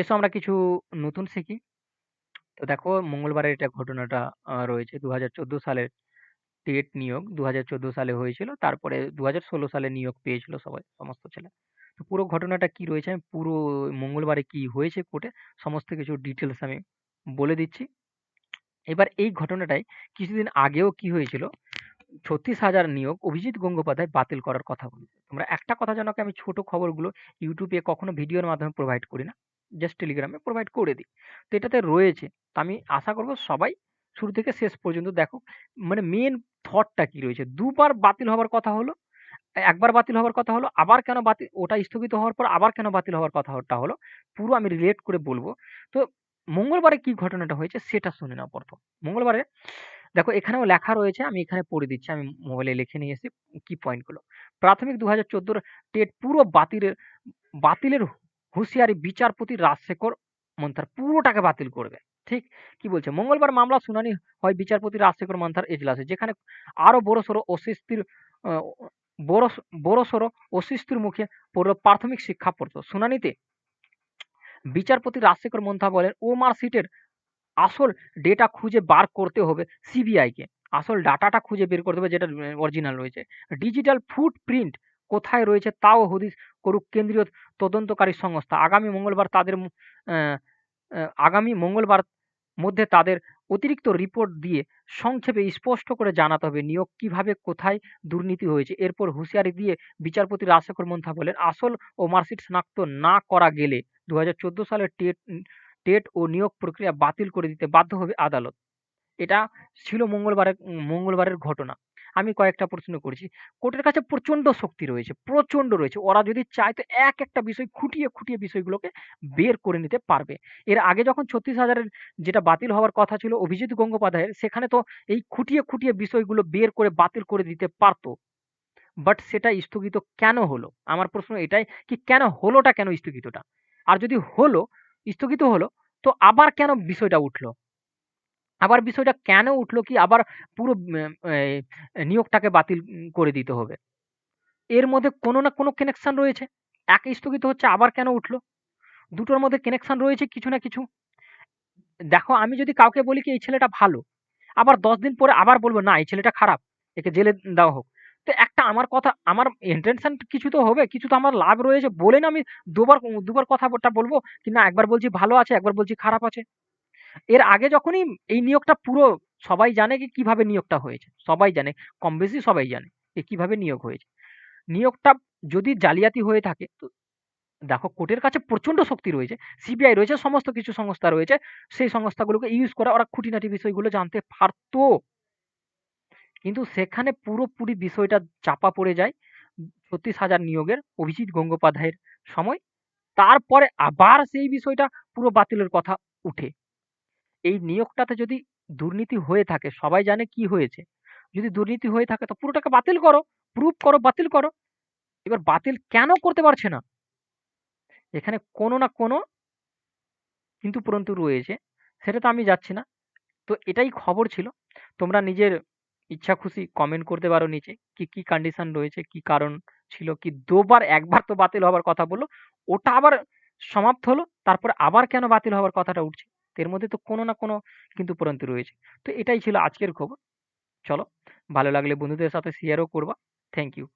এসো আমরা কিছু নতুন শিখি। তো দেখো মঙ্গলবারের এটা ঘটনাটা রয়েছে ২০১৪ সালের টেট নিয়োগ ২০১৪ সালে হয়েছিল। তারপরে ২০১৬ সালে নিয়োগ পেয়েছিল সবাই, সমস্ত ছেলে। তো পুরো ঘটনাটা কি রয়েছে আমি পুরো মঙ্গলবারে কি হয়েছে কোর্টে সমস্ত কিছু ডিটেলস আমি বলে দিচ্ছি। এবার এই ঘটনাটাই কিছুদিন আগেও কি হয়েছিল ৩৬,০০০ নিয়োগ অভিজিৎ গঙ্গোপাধ্যায় বাতিল করার কথা বলেছে। তোমরা একটা কথা জানো আমি ছোট খবরগুলো ইউটিউবে কখনো ভিডিওর মাধ্যমে প্রোভাইড করি না। জাস্ট টেলিগ্রামে প্রোভাইড করে দিই। তো এটাতে রয়েছে। তো আমি আশা করব সবাই শুরু থেকে শেষ পর্যন্ত দেখো। মানে মেন থটটা কি রয়েছে। দুবার বাতিল হবার কথা হলো। একবার বাতিল হওয়ার কথা হলো, আবার কেন বাতিল ওটা স্থগিত হওয়ার পর আবার কেন বাতিল হওয়ার কথাটা হলো। পুরো আমি রিলেট করে বলব তো মঙ্গলবারে কি ঘটনাটা হয়েছে সেটা শুনে নাও প্রথম। মঙ্গলবারে দেখো এখানেও লেখা রয়েছে আমি এখানে পড়ে দিচ্ছি। আমি মোবাইলে লিখে নিয়ে এসেছি কি পয়েন্টগুলো। প্রাথমিক ২০১৪ টেট পুরো বাতিলের বাতিলের হুঁশিয়ারি বিচারপতি রাজশেখর মন্থার পুরোটাকে বাতিল করবে। ঠিক? কি বলছে? মঙ্গলবার মামলা শুনানি হয় বিচারপতি রাজশেখর মান্থার এজলাসে। যেখানে আরও বড়সড় অস্বস্তির বড় বড়সড় অস্বস্তির মুখে পড়ল প্রাথমিক শিক্ষা পর্ষদ। শুনানিতে বিচারপতি রাজশেখর মন্থা বলেন ও মার্কশিটের আসল ডেটা খুঁজে বার করতে হবে সিবিআইকে। আসল ডাটাটা খুঁজে বের করতে হবে যেটা, অরিজিনাল রয়েছে। ডিজিটাল ফুটপ্রিন্ট কোথায় রয়েছে তাও হদিস করুক কেন্দ্রীয় তদন্তকারী সংস্থা। আগামী মঙ্গলবার তাদের আগামী মঙ্গলবার মধ্যে তাদের অতিরিক্ত রিপোর্ট দিয়ে সংক্ষেপে স্পষ্ট করে জানাতে হবে নিয়োগ কীভাবে, কোথায় দুর্নীতি হয়েছে। এরপর হুঁশিয়ারি দিয়ে বিচারপতি রাজশেখর মন্থা বলেন, আসল ও মার্কশিট শনাক্ত না করা গেলে ২০১৪ সালের টেট টেট ও নিয়োগ প্রক্রিয়া বাতিল করে দিতে বাধ্য হবে আদালত। এটা ছিল মঙ্গলবারের মঙ্গলবারের ঘটনা। আমি কয়েকটা প্রশ্ন করেছি। কোর্টের কাছে প্রচণ্ড শক্তি রয়েছে, প্রচণ্ড রয়েছে। ওরা যদি চায় তো এক একটা বিষয় খুঁটিয়ে, খুঁটিয়ে বিষয়গুলোকে বের করে নিতে পারবে। এর আগে যখন ছত্রিশ হাজারের যেটা বাতিল হওয়ার কথা ছিল অভিজিৎ গঙ্গোপাধ্যায়ের সেখানে তো এই খুঁটিয়ে, খুঁটিয়ে বিষয়গুলো বের করে বাতিল করে দিতে পারত। বাট সেটা স্থগিত কেন হলো? আমার প্রশ্ন এটাই কি কেন হলোটা কেন স্থগিতটা? আর যদি হলো, স্থগিত হলো তো আবার কেন বিষয়টা উঠল? আবার বিষয়টা কেন উঠল কি আবার পুরো নিয়োগটাকে বাতিল করে দিতে হবে? এর মধ্যে কোনো না কোনো কানেকশন রয়েছে। এক স্থগিত হচ্ছে আবার কেন উঠল দুটোর মধ্যে কানেকশন রয়েছে কিছু না কিছু। দেখো আমি যদি কাউকে বলি কি এই ছেলেটা ভালো। আবার ১০ দিন পরে আবার বলব না এই ছেলেটা খারাপ। একে জেলে দেওয়া হোক। তো একটা আমার কথা আমার ইন্টেনশন কিছু তো হবে, কিছু তো আমার লাভ রয়েছে বলে না আমি দুবার দুবার কথাটা বলব কি না একবার বলছি ভালো আছে, একবার বলছি খারাপ আছে। এর আগে যখনই এই নিয়োগটা পুরো সবাই জানে কি কীভাবে নিয়োগটা হয়েছে। সবাই জানে, কম বেশি সবাই জানে যে কীভাবে নিয়োগ হয়েছে। নিয়োগটা যদি জালিয়াতি হয়ে থাকে তো দেখো কোর্টের কাছে প্রচণ্ড শক্তি রয়েছে। সিবিআই রয়েছে, সমস্ত কিছু সংস্থা রয়েছে। সেই সংস্থাগুলোকে ইউজ করে ওরা খুঁটিনাটি বিষয়গুলো জানতে পারত। কিন্তু সেখানে পুরোপুরি বিষয়টা চাপা পড়ে যায় ৩৬,০০০ নিয়োগের অভিজিৎ গঙ্গোপাধ্যায়ের সময়। তারপরে আবার সেই বিষয়টা পুরো বাতিলের কথা উঠে। এই নিয়োগটাতে যদি দুর্নীতি হয়ে থাকে সবাই জানে কি হয়েছে। যদি দুর্নীতি হয়ে থাকে তো পুরোটাকে বাতিল করো, প্রুভ করো, বাতিল করো। এবার বাতিল কেন করতে পারছে না? এখানে কোনো না কোনো কিন্তু পরন্তু রয়েছে। সেটা তো আমি যাচ্ছি না। তো এটাই খবর ছিল। তোমরা নিজের ইচ্ছা খুশি কমেন্ট করতে পারো নিচে। কি, কি কন্ডিশন রয়েছে, কি কারণ ছিল, কি দুবার একবার তো বাতিল হবার কথা বলল ওটা আবার সমাপ্ত হলো। তারপরে আবার কেন বাতিল হওয়ার কথাটা উঠছে? এর মধ্যে তো কোনো না কোনো কিন্তু পরন্তু রয়েছে। তো এটাই ছিল আজকের খবর। চলো, ভালো লাগলে বন্ধুদের সাথে শেয়ারও করবা। Thank you.